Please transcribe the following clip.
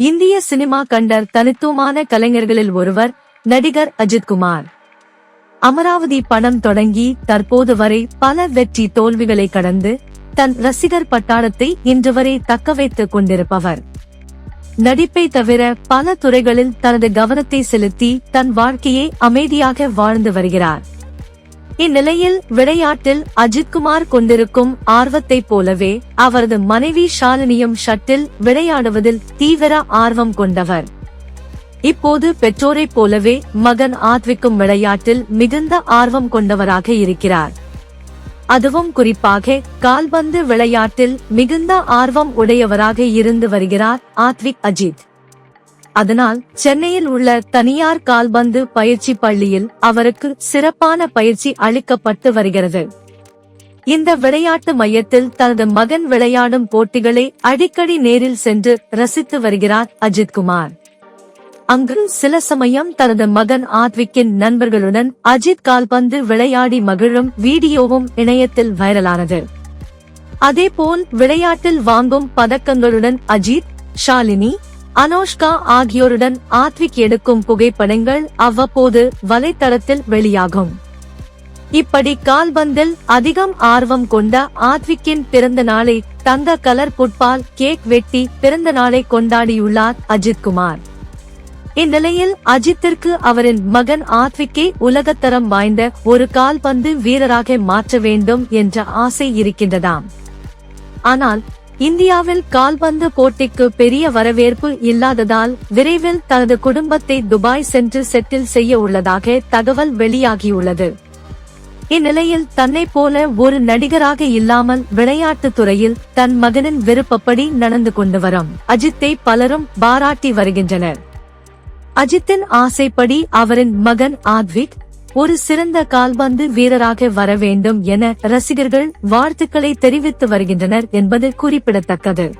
இந்திய சினிமா கண்டர் தனித்துவமான கலைஞர்களில் ஒருவர் நடிகர் அஜித்குமார் அமராவதி படம் தொடங்கி தற்போது வரை பல வெற்றி தோல்விகளை கடந்து தன் ரசிகர் பட்டாளத்தை இன்று வரை தக்க வைத்துக் கொண்டிருப்பவர். நடிப்பை தவிர பல துறைகளில் தனது கவனத்தை செலுத்தி தன் வாழ்க்கையை அமைதியாக வாழ்ந்து வருகிறார். இந்நிலையில் விளையாட்டில் அஜித்குமார் கொண்டிருக்கும் ஆர்வத்தைப் போலவே அவரது மனைவி ஷாலினியும் ஷட்டில் விளையாடுவதில் தீவிர ஆர்வம் கொண்டவர். இப்போது பெற்றோரைப் போலவே மகன் ஆத்விக்கும் விளையாட்டில் மிகுந்த ஆர்வம் கொண்டவராக இருக்கிறார். அதுவும் குறிப்பாக கால்பந்து விளையாட்டில் மிகுந்த ஆர்வம் உடையவராக இருந்து வருகிறார் ஆத்விக் அஜித். அதனால் சென்னையில் உள்ள தனியார் கால்பந்து பயிற்சி பள்ளியில் அவருக்கு சிறப்பான பயிற்சி அளிக்கப்பட்டு வருகிறது. இந்த விளையாட்டு மையத்தில் தனது மகன் விளையாடும் போட்டிகளை அடிக்கடி நேரில் சென்று ரசித்து வருகிறார் அஜித்குமார் அங்கு சில சமயம் தனது மகன் ஆத்விக்கின் நண்பர்களுடன் அஜித் கால்பந்து விளையாடி மகிழும் வீடியோவும் இணையத்தில் வைரலானது. அதேபோல் விளையாட்டில் வாங்கும் பதக்கங்களுடன் அஜித் ஷாலினி அனோஷ்கா ஆகியோருடன் ஆத்விக் எடுக்கும் புகைப்படங்கள் அவ்வப்போது வலைத்தளத்தில் வெளியாகும். இப்படி கால்பந்தில் அதிகம் ஆர்வம் கொண்ட ஆத்விக்கின் பிறந்த நாளை தங்க கலர் புட்பால் கேக் வெட்டி பிறந்த நாளை கொண்டாடியுள்ளார் அஜித்குமார் இந்நிலையில் அஜித்திற்கு அவரின் மகன் ஆத்விக்கை உலகத்தரம் வாய்ந்த ஒரு கால்பந்து வீரராக மாற்ற வேண்டும் என்ற ஆசை இருக்கின்றதாம். ஆனால் இந்தியாவில் கால்பந்து போட்டிக்கு பெரிய வரவேற்பு இல்லாததால் விரைவில் தனது குடும்பத்தை துபாய் சென்று செட்டில் செய்ய உள்ளதாக தகவல் வெளியாகியுள்ளது. இந்நிலையில் தன்னை போல ஒரு நடிகராக இல்லாமல் விளையாட்டு துறையில் தன் மகனின் விருப்பப்படி நடந்து கொண்டு வரும் அஜித்தை பலரும் பாராட்டி வருகின்றனர். அஜித்தின் ஆசைப்படி அவரின் மகன் ஆத்விக் ஒரு சிறந்த கால்பந்து வீரராக வர வேண்டும் என ரசிகர்கள் வாழ்த்துக்களை தெரிவித்து வருகின்றனர் என்பது குறிப்பிடத்தக்கது.